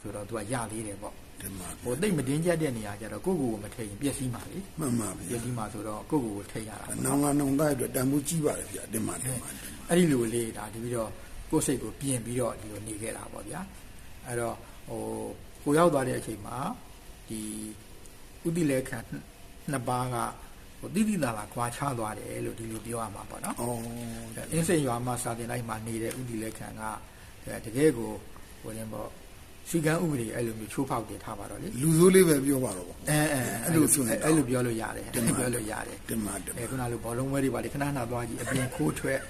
ဆိုတော့သူကရသေးတယ်ပေါ့တင်ပါဟိုတိတ်မတင်းကျပ်တဲ့နေရာကျတော့ကိုယ့်ကိုယ်ကိုမထိန်ပျက်စီးမှာလေမှန်ပါပျဗျာက်စီးမှာဆိုတော့ကိုယ့်ကိုယ်ကိုထိန်ရတာပေါ့နောင်ကနောင်သားအတွက်တန်ဖိုးကြီးပါတယ်ဗျာတင်ပါတင်ပါတင်ပါအဲ့ဒီလိုလေးဒါဒီပြီးတော့ကိုယ့်စိတ်ကိုပြင်ပြီးတော့ဒီလိုနေခဲ့တာပေါ့ဗျာအဲ့တော့ဟိုကိုရောက်သွားတဲ့အချိန်မှာဒီဥတိလေခံနှစ်ပါးကဟိုတိတိလာလာခွာချသွားတယ်လို့ဒီလိုပြောရမှာပေါ့နော်ဩအင်းစိန်ရွာမှာစာတင်လိုက်မှာနေတဲ့ဥတီလက်ခံကတကယ်ကိုဟိုရင်ပေါ့ စီကံဥပဒေအဲ့လိုမျိုးချိုးဖောက်တယ်ထားပါတော့လေလူဆိုးလေးပဲပြောပါတော့ဗောအဲအဲအဲ့လိုဆိုရင်အဲ့လိုပြောလို့ရတယ်တင်ပါပြောလို့ရတယ်တင်ပါတင်အဲပါခုနလိုဘောလုံးဝဲတွေပါလေခဏခဏသွားကြည့်အပြင်ခိုးထွက်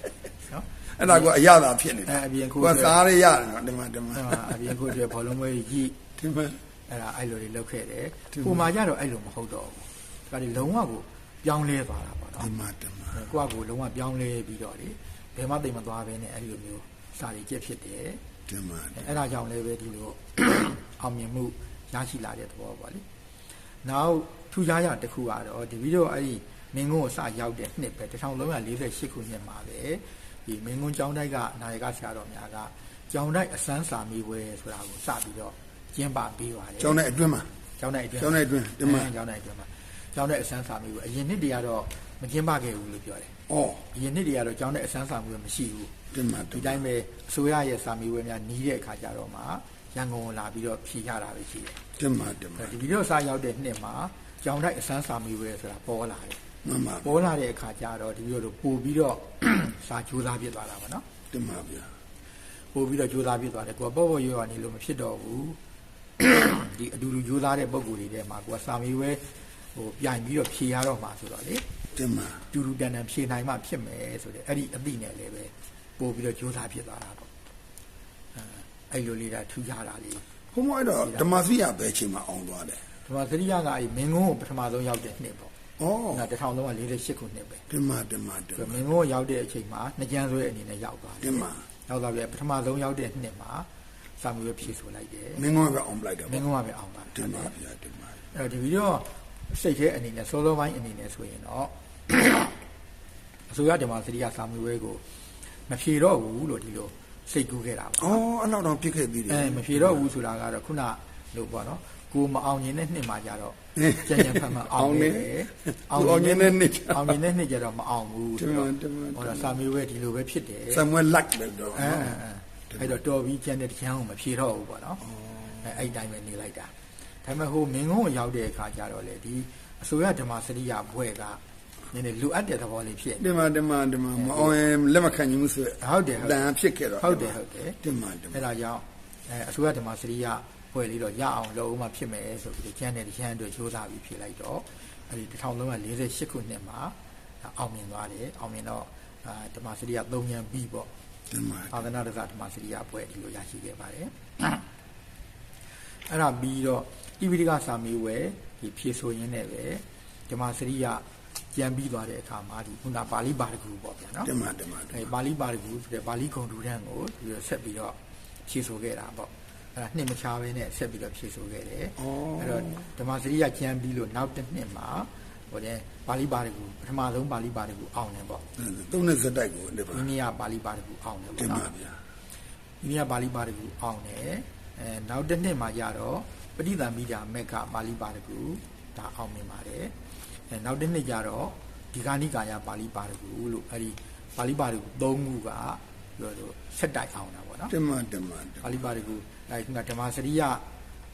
နော်အဲ့ဒါကအရသာဖြစ်နေအဲအပြင်ခိုးကထွက်စားရရတယ်နော်တင်ပါတင်ပါအာအပြင်ခိုးထွက်ဘောလုံးဝဲကြီးတင်ပါအဲ့ဒါအဲ့လိုတွေလုပ်ခဲ့တယ်တင်ပါပုံမှာကြတော့အဲ့လိုမဟုတ်တော့ဘူးဒါတွေလုံးဝကိုပြောင်းလဲသွားတာပေါ့နော်တင်ပါတင်ပါကိုယ့်အကိုလုံးဝပြောင်းလဲပြီးတော့လေဘယ်မှတိမ်မသွားဘဲနဲ့အဲ့ဒီလိုမျိုး စာရီကျက်ဖြစ်တယ်တင်ပါအဲအဲ့ဒါကြောင့်လည်းပဲဒီလိုအောင်မြင်မှုရရှိလာတဲ့သဘောပေါ့လေနောက်ထူးခြားရတစ်ခုကတော့ဒီဗီဒီယိုအဲ့ဒီမင်းကုန်းကိုစရောက်တဲ့နှစ်ပဲ1348ခုနှစ်မှာပဲဒီမင်းကုန်းကျောင်းတိုက်ကနာယကဆရာတော်များကကျောင်းတိုက်အစမ်းစာမေးပွဲဆိုတာကိုစပြီးတော့ကျင်းပပေးပါတယ်ကျောင်းတဲ့အတွင်းမှာကျောင်းတိုက်အတွင်းကျောင်းတိုက်အတွင်းတင်ပါအဲကျောင်းတိုက်အတွင်းမှာကျောင်းတိုက်အစမ်းစာမေးပွဲအရင်နှစ်တွေကတော့မကျင်းပခဲ့ဘူးလို့ပြောတယ်ဩအရင်နှစ်တွေကတော့ကျောင်းတဲ့အစမ်းစာမေးပွဲမရှိဘူးတင်ပါတ ဒီင်ပါတိုင်းပဲအစိုးရရဲ့စာမေးပွဲများနီးတဲ့အခါကျတော့မှရန်ကုန်ကိုလာပြီးတော့ဖြေရတာပဲရှိတယ်တင်ပါတင်ပါဒီဗီဒီယိုစာရောက်တဲ့နှစ်မှာကျောင်းတိုက်အစမ်းစာမေးပွဲဆိုတာပေါ်လာတယ်မှန်ပါပေါ်လာတဲ့အခါကျတော့ဒီဗီဒီယိုတို့ပို့ပြီးတော့စာကြိုးစားဖြစ်သွားတာပါနော်တင်ပါဗျာပို့ပြီးတော့ကြိုးစားဖြစ်သွားတယ်ကိုကပေါ့ပေါ့ရွရွနေလို့မဖြစ်တော့ဘူးဒီအတူတူကြိုးစားတဲ့ပုံကိုယ်တွေထဲမှာကိုကစာမေးပွဲဟိုပြိုင်ပြီးတော့ဖြေရတော့မှာဆိုတော့လေတင်ပါတူတူတန်တန်ဖြေနိုင်မှဖြစ်မယ်ဆိုတဲ့အဲ့ဒီအသိနဲ့လည်းပဲ ပို့ပြီးတော့ကြိုးစားဖြစ်သွားတာပေါ့အဲအဲ့လိုလေးဒါထူးခြားတာလေးဘုံမအဲ့တော့ဓမ္မစီရဘယ်ချိန်မှာအောင်သွားတယ်ဒီမှာသတိရကအဲ့မင်းကုန်းကိုပထမဆုံးရောက်တဲ့နှစ်ပေါ့ဩအဲ1348ခုနှစ်ပဲတင်ပါတင်ပါတင်ဆိုပါမင်းကုန်းကိုရောက်တဲ့အချိန်မှာနှစ်ကျန်းဆွဲအနေနဲ့ရောက်သွားတယ်တင်ပါရောက်သွားပြီပထမဆုံးရောက်တဲ့နှစ်မှာစာမေးပွဲဖြေဆိုလိုက်တယ်မင်းကောပဲအောင်ပလိုက်တယ်မင်းဗောကုန်းကပဲအောင်သွားတင်ပါဗျာတင်ပါအဲ့တော့ဒီဗီဒီယိုစိတ်ထဲအနေနဲ့စောစောပိုင်းအနေနဲ့ဆိုရင်တော့အစိုးရဓမ္မစရိယစာမေးပွဲကို မဖြေတော့ဘူးလို့ဒီလိုစိတ်ကူးခဲ့တာပေါ့ဩအဲ့လောက်တော့ပြစ်ခဲ့ပြီးတယ်အဲမဖြေတော့ဘူးဆိုတာကတော့ခုနလို့ပေါ့နော်ကိုမအောင်ရင်တဲ့နှစ်မှာကြတော့ကြံကြံဖန်ဖန်အောင်နေတယ်အောင်နေတဲ့နှစ်အောင်ရင်တဲ့နှစ်ကြတော့မအောင်ဘူးဆိုတော့တင်ပါတင်ပါဟောတော့စာမေးပွဲဒီလိုပဲဖြစ်တယ်ဆမ်ဝဲလက်ပဲတော့အဲအဲအဲ့တော့တော်ပြီးကျန်တဲ့တရားကိုမဖြေတော့ဘူးပေါ့နော်အဲအဲ့ဒီတိုင်းပဲနေလိုက်တာဒါပေမဲ့ဟိုမင်းကုန်းကိုရောက်တဲ့အခါကျတော့လေဒီအစိုးရဓမ္မစရိယဘွဲက နည်းနည်းလိုအပ်တဲ့သဘောလေးဖြစ်နေတင်ပါတင်ပါတင်ပါမအောင်ရင်လက်မခံနိုင်ဘူးဆိုရဟုတ်တယ်ဟုတ်တယ်တန်ဖြစ်ခဲ့တော့ဟုတ်တယ်ဟုတ်တယ်တင်ပါတင်ပါအဲ့ဒါကြောင့်အဲအစိုးရဓမ္မစရိယပွဲလေးတော့ရအောင်လုပ်အောင်မှဖြစ်မယ်ဆိုပြီးကျန်တဲ့ကျန်အတွက်စူးစမ်းပြီးဖြေလိုက်တော့အဲ့ဒီ1348ခုနှစ်မှာအောင်မြင်သွားတယ်အောင်မြင်တော့အာဓမ္မစရိယ၃ညံပြီးပေါ့တင်ပါသာသနာ့တက္ကဓမ္မစရိယပွဲဒီလိုရရှိခဲ့ပါတယ်အဲ့ဒါပြီးတော့ဣပိဓကစာမေးဝဲဒီဖြေဆိုရင်းနဲ့ပဲဓမ္မစရိယ ကြံပြီးသွားတဲ့အခါမှာဒီခုနပါဠိပါရဂူပေါ့ဗျာနော်တင်ပါတင်ပါတင်အဲပါဠိပါရဂူဆိုတဲ့ပါဠိဂုံတူတန်းကိုဒီလိုဆက်ပြီးတော့ဖြေဆိုခဲ့တာပေါ့အဲ့ဒါနှစ်မချားပဲနဲ့ဆက်ပြီးတော့ဖြေဆိုခဲ့တယ်အဲ့တော့ဓမ္မစရိယကျမ်းပြီးလို့နောက်တစ်နှစ်မှာဟိုတဲ့ပါဠိပါရဂူပထမဆုံးပါဠိပါရဂူအောင်တယ်ပေါ့သုံးနဲ့စက်တိုက်ကိုတင်ပါဒီနေ့ကပါဠိပါရဂူအောင်တယ်တင်ပေါ့ပါနော်ဗျာဒီနေ့ကပါဠိပါရဂူအောင်တယ်အဲနောက်တစ်နှစ်မှာကြတော့ပဋိသင်္မိတာမက်ကပါဠိပါရဂူဒါအောင်မြင်ပါတယ် အဲနောက်တစ်နှစ်ကြတော့ဒီကဏိကာယပါဠိပါရဂူလို့အဲ့ဒီပါဠိပါရဂူ၃ခုကပြောလို့ဆက်တိုက်အောင်တာပေါ့နော်တင်ပါတင်ပါတင်ပါဠိပါရဂူအဲခုနဓမ္မစရိယ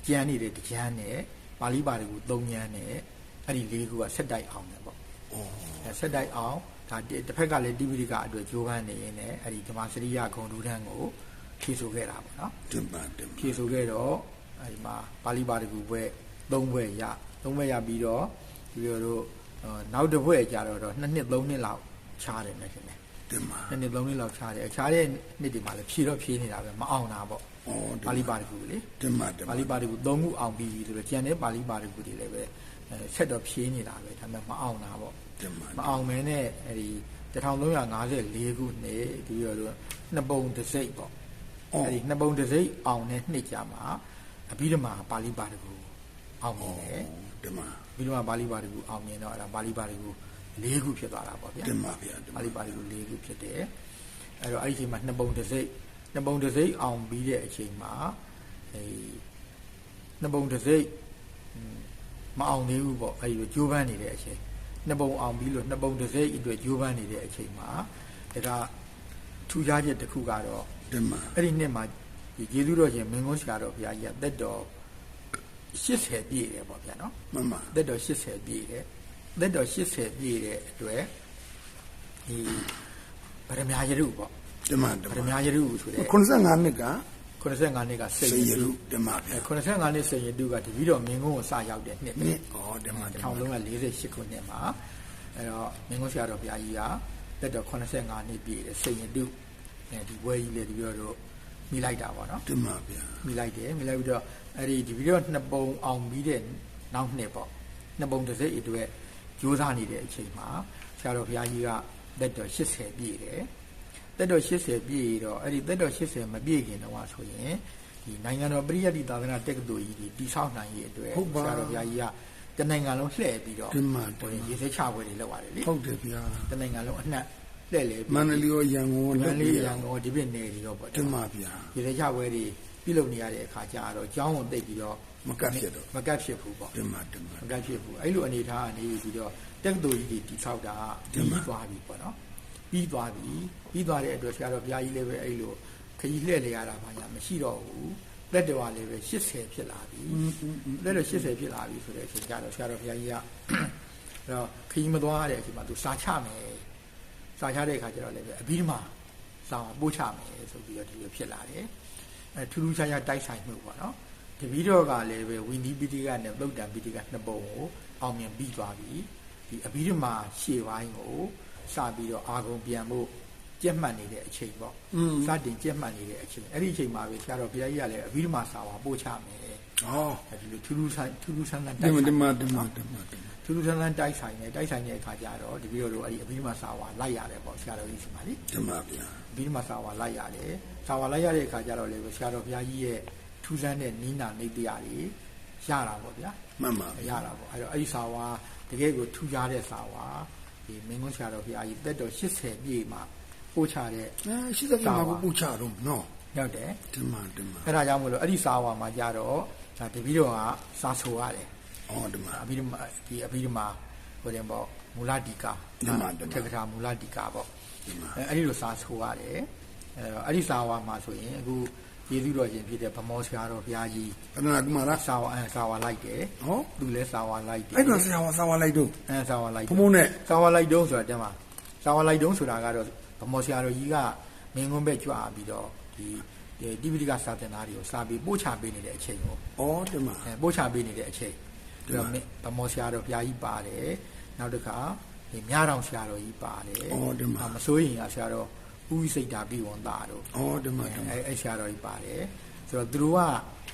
ကျမ်းနေတဲ့တကျမ်းနဲ့ပါဠိပါရဂူ၃ကျမ်းနဲ့အဲ့ဒီ၄ခုကဆက်တိုက်အောင်တယ်ပေါ့အဲဆက်တိုက်အောင်ဒါတစ်တစ်ဖက်ကလည်းတိပိဋကအတွက်ကြိုးပမ်းနေရင်းနဲ့အဲ့ဒီဓမ္မစရိယဂုံတူတန်းကိုဖြည့်ဆိုခဲ့တာပေါ့နော်တင်ပါတင်ပါဖြည့်ဆိုခဲ့တော့အဲဒီမှာပါဠိပါရဂူဘွဲ၃ဘွဲရ၃ဘွဲရပြီးတော့ ဒီလိုတို့အော်နောက်တစ်ဘွဲကြတော့တော့နှစ်နှစ်၃နှစ်လောက်ခြားတယ်နဲ့ရှင်တယ်တင်ပါနှစ်နှစ်၃နှစ်လောက်ခြားတယ်ခြားတဲ့နှစ်ဒီမှာလည်းဖြည့်တော့ဖြည့်နေတာပဲမအောင်တာပေါ့ဩပါဠိပါရဂူလေတင်ပါတင်ပါဠိပါရဂူ၃ခုအောင်ပြီးပြီဆိုတော့ကျန်တဲ့ပါဠိပါရဂူတွေလည်းပဲအဲဆက်တော့ဖြည့်နေတာပဲဒါပေမဲ့မအောင်တာပေါ့တင်ပါမအောင်မဲနဲ့အဲဒီ1354ခုနှစ်ဒီလိုလိုနှစ်ပုံတစ်စိတ်ပေါ့အဲဒီနှစ်ပုံတစ်စိတ်အောင်တဲ့နှစ်ကြာမှာအဘိဓမ္မာပါဠိပါရဂူအောင်မြင်တယ်တင်ပါ အဘိဓမ္မာပါဠိပါရဂူအောင်မြင်တော့အဲ့ဒါပါဠိပါရဂူ၄ခုဖြစ်သွားတာပေါ့ဗျာတင်ပါဗျာတင်ပါပါဠိပါရဂူ၄ခုဖြစ်တယ်အဲ့တော့အဲ့ဒီအချိန်မှာနှစ်ပုံတစ်စိတ်နှစ်ပုံတစ်စိတ်အောင်ပြီးတဲ့အချိန်မှာအဲနှစ်ပုံတစ်စိတ်อืมမအောင်သေးဘူးပေါ့အဲဒီလိုကြိုးပမ်းနေတဲ့အချိန်နှစ်ပုံအောင်ပြီးလို့နှစ်ပုံတစ်စိတ်အတွက်ကြိုးပမ်းနေတဲ့အချိန်မှာဒါကထူးခြားချက်တစ်ခုကတော့တမန်အဲ့ဒီနှစ်မှာဒီကျေးဇူးတော်ရှင်မင်းကုန်းဆရာတော်ဘုရားကြီးကသက်တော် 80ပြည့်တယ်ပေါ့ဗျာနော်မမသက်တော်80ပြည့်တယ်သက်တော်80ပြည့်တဲ့အတွက်ဒီဗရမ ्या ယရုပေါ့တမန်တဗမရန်မ ्या ယရုဆိုတဲ့85နှစ်က85နှစ်ကစိတ်စေရရတုရုတမန်ဗျာ85နှစ်စိတ်ရတုကတပည့်တော်မင်းကုန်းကိုစရောက်တဲ့နှစ်ပဲနှစ်ဩတမန်တမန်1348ခုနှစ်မှာအဲ့တော့မင်းကုန်းဆရာတော်ဘုရားကြီးကသက်တော်85နှစ်ပြည့်တယ်စိတ်ရတုအဲဒီဘွဲကြီးလေတပည့်တော်တို့မိလိုက်တာပေါ့နော်တမန်ဗျာမိလိုက်တယ်မိလိုက်ပြီးတော့ အဲ့ဒီဒီဗီဒီယိုနှစ်ပုံအောင်ပြီးတဲ့နောက်နှစ်ပေါ့နှစ်ပုံတစ်စိတ်အတွက်ကြိုးစားနေတဲ့အချိန်မှာဆရာတော်ဘုရားကြီးကသက်တော်80ပြည့်တယ်သက်တော်80ပြည့်တော့အဲ့ဒီသက်တော်80မပြည့်ခင်တော့ဆိုရင်ဒီနိုင်ငံတော်ပရိယတ်တိသာသနာတက္ကသိုလ်ကြီးဒီတိဆောက်နိုင်ရေးအတွက်ဆရာတော်ဘုရားကြီးကတနိုင်ငံလုံးလှည့်ပြီးတော့တမန်တဟိုမန်ရေစဲချပွဲတွေလုပ်ရတယ်လေဟုတ်တယ်ဗျာတနိုင်ငံလုံးအနှံ့လှည့်လေမန္တလေးရောရန်ကုန်မရောန္တလေးရန်ကုန်ဒီပြည့်နယ်တွေရောပေါ့တမန်ဗျာဒီလေချပွဲတွေ ပြုလုပ်နေရတဲ့အခါကျတော့ကျောင်းကိုတိတ်ပြီးတော့မကတ်ဖြစ်တော့မကတ်ဖြစ်ဘူးပေါ့တမန်တမန်မကတ်ဖြစ်ဘူးအဲ့လိုအနေထားကနေပြီးတော့တက္ကသိုလ်ကြီးတွေတိဆောက်တာဒီပြီးမှာသွားပြီပေါ့နော်ပြီးသွားပြီပြီးသွားတဲ့အတွက်ဆရာတော်ဘုရားကြီးလည်းပဲအဲ့လိုခကြီးလှည့်လေရတာဘာညာမရှိတော့ဘူးလက်တော်ကလည်းပဲ80ဖြစ်လာပြီလက်တော်80ဖြစ်လာပြီဆိုတဲ့အချိန်ကျတော့ဆရာတော်ဘုရားကြီးကအဲ့တော့ခကြီးမသွားတဲ့အချိန်မှာသူစာချမယ်စာချတဲ့အခါကျတော့လည်းပဲအဘိဓမ္မာစာပို့ချမယ်ဆိုပြီးတော့ဒီလိုဖြစ်လာတယ် အဲထူးထူးခြားခြားတိုက်ဆိုင်မှုပေါ့နော်တပီတော့ကလည်းပဲဝီနီးပိတိကနဲ့သုတ်တံပိတိကနှစ်ပုံကိုအောင်မြင်ပြီးသွားပြီဒီအဘိဓမ္မာရှေ့ပိုင်းကိုစပြီးတော့အာဂုံပြန်ဖို့ကြက်မှတ်နေတဲ့အချိန်ပေါ့อืมစတင်ကြက်မှတ်နေတဲ့အချိန်အဲ့ဒီအချိန်မှာပဲဆရာတော်ဘုရားကြီးကလည်းအဘိဓမ္မာစာဝါပို့ချမယ်ဟောအဲဒီလိုထူးထူးဆန်းထူးထူးဆန်းဆန်းတတိုက်မန်ဆိုင်တမန်တမန်တမန် ထူးထူးဆန်းဆန်းတိုက်ဆိုင်နေတိုက်ဆိုင်တဲ့အခါကျတော့တပီတော့တို့အဲ့ဒီအဘိဓမ္မာစာဝါလိုက်ရတယ်ပေါ့ဆရာတော်ကြီးစီမှာလေတမန်ဗျာဘီဓမ္မစာဝါလိုက်ရတယ်စာဝါလိုက်ရတဲ့အခါကျတော့လေဆရာတော်ဘုရားကြီးရဲ့ထူးဆန်းတဲ့နိနာနေတရားတွေရတာပေါ့ဗျာမှန်ပါရတာပေါ့အဲ့တော့အဲ့ဒီစာဝါတကယ်ကိုထူးခြားတဲ့စာဝါဒီမင်းကုန်းဆရာတော်ဘုရားကြီးတက်တော်80ပြည့်မှာပို့ချတဲ့အဲရှိတဲ့ကမှာကိုပူချတော့နော်ရောက်တယ်တမန်တမန်အဲ့ဒါကြောင့်မလို့အဲ့ဒီစာဝါမှာကြတော့ဒါတပည့်တော်ကစာဆိုရတယ် ဩတမန်အဘိဓမ္မာဒီအဘိဓမ္မာဟိုတယ်ပေါ့မူလတိကာဓမ္မဓမ္မထေကထာမူလတိကာပေါ့တမန်အဲအဲ့ဒီလိုစာဆိုရတယ်အဲတော့အဲ့ဒီစာဝါမှာဆိုရင်အခုယေရှုတော်ရှင်ဖြစ်တဲ့ဗမောဆရာတော်ဘုရားကြီးပဒနာကမာရစာဝါအဲစာဝါလိုက်တယ်ဟောသူလည်းစာဝါလိုက်တယ်အဲ့တော့ဆရာဝါစာဝါလိုက်တော့အဲစာဝါလိုက်ဘုံဘုံနဲ့စာဝါလိုက်တုံးဆိုတာတည်းမှာစာဝါလိုက်တုံးဆိုတာကတော့ဗမောဆရာတော်ကြီးကမင်းကွန်းဘက်ကြွပြီးတော့ဒီဒီတိပိဋကစာသင်သားတွေကိုစာပြီးပို့ချပေးနေတဲ့အချိန်ကိုဩတမန်အဲပို့ချပေးနေတဲ့အချိန် ဒီပြီးမှာတော့မင်းဗမောဆရာတော်ဘုရားကြီးပါတယ်နောက်တစ်ခါဒီမြတော်ဆရာတော်ကြီးပါတယ်ဩတမန်အာမစိုးရင်ကဆရာတော်ဦးဝိစိတ်တာပြီးဝန်သားတို့ဩတမန်တမန်အဲအဲ့ဆရာတော်ကြီးပါတယ်ဆိုတော့သူတို့က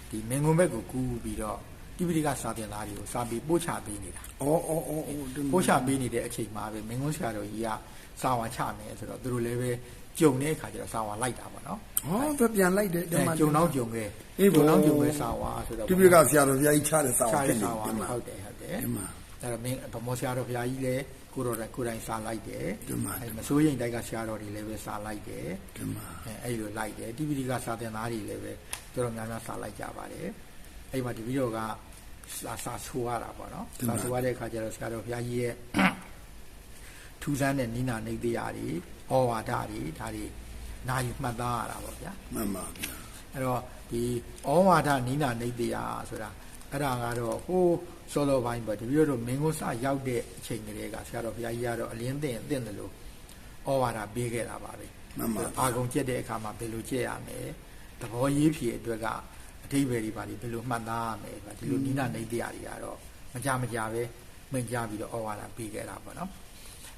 ဒီမင်္ဂုံဘက်ကိုကူးပြီးတော့တိပိဋကစာသင်သားတွေကိုစာပြီးပို့ချပေးနေတာဩဩဩဩတမန်ပို့ချပေးနေတဲ့အချိန်မှာပဲမင်္ဂုံဆရာတော်ကြီးကစာဝါချမယ်ဆိုတော့သူတို့လည်းပဲ ကြုံတဲ့အခါကျတော့စာဝါလိုက်တာပေါ့နော်ဟောသူပြန်လိုက်တယ်တအဲမန်ကြုံတော့ကြုံခဲ့အေးဘောကြုံတော့ကြုံခဲ့စာဝါဆိုတော့တိပိကဆရာတော်ဘုရားကြီးချတဲ့စာချဝါရဖြစ်တဲ့နေစာဝါတမန်ဟုတ်တယ်ဟုတ်တယ်တမန်အဲ့တော့မင်းဗမောဆရာတော်ဘုရားကြီးလည်းကိုတော်တိုင်ကိုယ်တိုင်စာလိုက်တယ်ဒီမှာအဲမစိုးရင်တိုက်ကဆရာတော်တွေလည်းပဲစာလိုက်တယ်တမန်အဲအဲ့လိုလိုက်တယ်တိပိဋကစာသင်သားတွေလည်းပဲတော်တော်များများစာလိုက်ကြပါတယ်အဲ့မှာတပည့်တော်ကစာစာဆိုရတာပေါ့နော်စာဆိုရတဲ့အခါကျတော့ဆရာတော်ဘုရားကြီးရဲ့ထူးဆန်းတဲ့နိနာနေတရားတွေ ဩဝါဒတွေဒါတွေနာယူမှတ်သားရတာပေါ့ဗျာမှန်ပါဗျာအဲ့တော့ဒီဩဝါဒနိနာနေတရားဆိုတာအဲ့ဒါကတော့ဟိုးစောစောပိုင်းပေါ့တပည့်တော်မင်းကိုစရောက်တဲ့အချိန်ကလေးကဆရာတော်ဘုရားကြီးကတော့အလင်းသင်သင်တယ်လို့ဩဝါဒပေးခဲ့တာပါပဲမှန်ပါအာဂုံကျက်တဲ့အခါမှာဘယ်လိုကျက်ရမလဲသဘောရေးဖြည့်အတွက်ကအဓိပ္ပာယ်တွေပါလေဘယ်လိုမှတ်သားရမလဲဒီလိုနိနာနေတရားတွေကတော့မကြမကြပဲမင်ကြပြီးတော့ဩဝါဒပေးခဲ့တာပေါ့နော်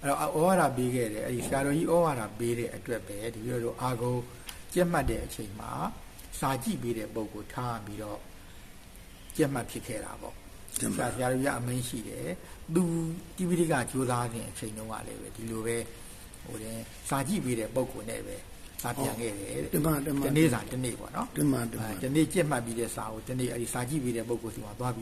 အဲ့တော့ဩဝါဒပေးခဲ့တယ်အဲ့ဒီဆရာတော်ကြီးဩဝါဒပေးတဲ့အတွက်ပဲဒီလိုလိုအာဂုံကျက်မှတ်တဲ့အချိန်မှာစာကြည့်ပေးတဲ့ပုံကိုထားပြီးတော့ကျက်မှတ်ဖြစ်ခဲ့တာပေါ့တမဆရာန်ဆရာတို့ရအမင်းရှိတယ်သူတိပိဋကကြိုးစားတဲ့အချိန်တုန်းကလည်းပဲဒီလိုပဲဟိုတဲ့စာကြည့်ပေးတဲ့ပုံကိုနဲ့ပဲစာပြန်ခဲ့တယ်တဲ့တမန်တမန်တနေ့စာတနေ့ပေါ့နော်တမန်တမန်အဲတနေ့ကြက်မှတ်ပြီးတဲ့စာကိုတနေ့အဲ့ဒီစာကြည့်ပေးတဲ့ပုံကိုစီမှာသွားပြီး